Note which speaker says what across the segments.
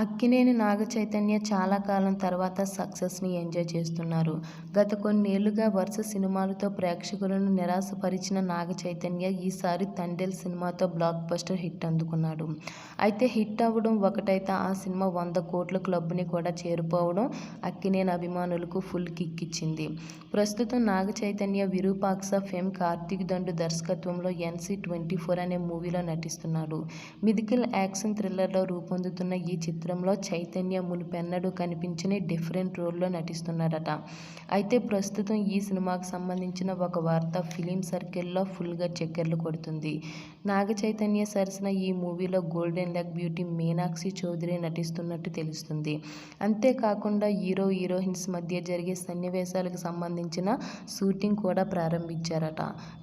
Speaker 1: అక్కినేని నాగ చైతన్య చాలా కాలం తర్వాత సక్సెస్ని ఎంజాయ్ చేస్తున్నారు. గత కొన్నేళ్ళుగా వరుస సినిమాలతో ప్రేక్షకులను నిరాశపరిచిన నాగ చైతన్య ఈసారి తండేల్ సినిమాతో బ్లాక్ బస్టర్ హిట్ అందుకున్నాడు. అయితే హిట్ అవ్వడం ఒకటైతే ఆ సినిమా వంద కోట్ల క్లబ్ని కూడా చేరుకోవడం అక్కినేని అభిమానులకు ఫుల్ కిక్ ఇచ్చింది. ప్రస్తుతం నాగ చైతన్య విరూపాక్ష ఫేమ్ కార్తీక్ దండు దర్శకత్వంలో ఎన్సీ ట్వంటీ ఫోర్ అనే మూవీలో నటిస్తున్నాడు. మిథికల్ యాక్షన్ థ్రిల్లర్లో రూపొందుతున్న ఈ చిత్రం చిత్రంలో చైతన్య మునిపెన్నడూ కనిపించని డిఫరెంట్ రోల్లో నటిస్తున్నాడట. అయితే ప్రస్తుతం ఈ సినిమాకు సంబంధించిన ఒక వార్త ఫిలిం సర్కిల్లో ఫుల్గా చక్కెర్లు కొడుతుంది. నాగ చైతన్య సరసన ఈ మూవీలో golden leg beauty Meenakshi Chaudhary నటిస్తున్నట్టు తెలుస్తుంది. అంతేకాకుండా హీరో హీరోయిన్స్ మధ్య జరిగే సన్నివేశాలకు సంబంధించిన షూటింగ్ కూడా ప్రారంభించారట.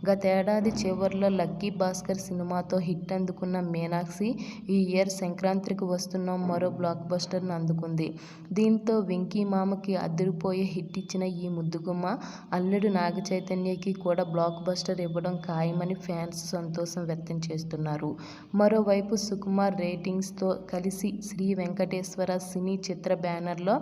Speaker 1: గతేడాది చివరిలో లక్కీ భాస్కర్ సినిమాతో హిట్ అందుకున్న మీనాక్షి ఈ ఇయర్ సంక్రాంతికి వస్తున్న మరో బ్లాక్ బస్టర్ను అందుకుంది. దీంతో వెంకీ మామకి అదిరిపోయే హిట్ ఇచ్చిన ఈ ముద్దుగుమ్మ అల్లుడు నాగ చైతన్యకి కూడా బ్లాక్ బస్టర్ ఇవ్వడం ఖాయమని ఫ్యాన్స్ సంతోషం వ్యక్తం చేస్తున్నారు. మరోవైపు సుకుమార్ రేటింగ్స్తో కలిసి శ్రీ వెంకటేశ్వర సినీ చిత్ర బ్యానర్లో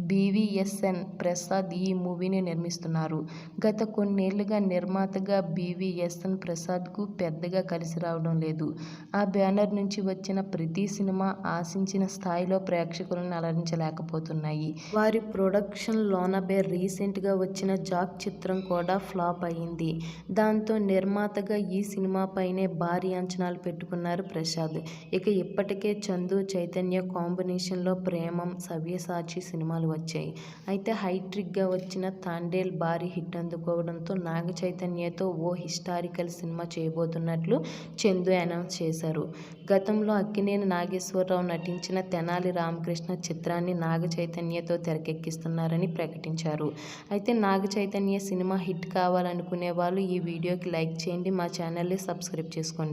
Speaker 1: బీవీఎస్ఎన్ ప్రసాద్ ఈ మూవీని నిర్మిస్తున్నారు. గత కొన్నేళ్ళుగా నిర్మాతగా బీవీఎస్ఎన్ ప్రసాద్కు పెద్దగా కలిసి రావడం లేదు. ఆ బ్యానర్ నుంచి వచ్చిన ప్రతి సినిమా ఆశించిన స్థాయిలో ప్రేక్షకులను అలరించలేకపోతున్నాయి. వారి ప్రొడక్షన్ లోనబే రీసెంట్గా వచ్చిన జాక్ చిత్రం కూడా ఫ్లాప్ అయింది దాంతో నిర్మాతగా ఈ సినిమాపైనే భారీ అంచనాలు పెట్టుకున్నారు ప్రసాద్ ఇక ఇప్పటికే చందు చైతన్య కాంబినేషన్లో ప్రేమం సవ్యసాచి సినిమాలు వచ్చాయి. అయితే హైట్రిక్గా వచ్చిన తాండేల్ భారీ హిట్ అందుకోవడంతో నాగ చైతన్యతో ఓ హిస్టారికల్ సినిమా చేయబోతున్నట్లు చందు అనౌన్స్ చేశారు. గతంలో అక్కినేని నాగేశ్వరరావు నటించిన తెనాలి రామకృష్ణ చిత్రాన్ని నాగ చైతన్యతో తెరకెక్కిస్తున్నారని ప్రకటించారు. అయితే నాగ చైతన్య సినిమా హిట్ కావాలనుకునే వాళ్ళు ఈ వీడియోకి లైక్ చేయండి మా ఛానల్ని సబ్స్క్రైబ్ చేసుకోండి.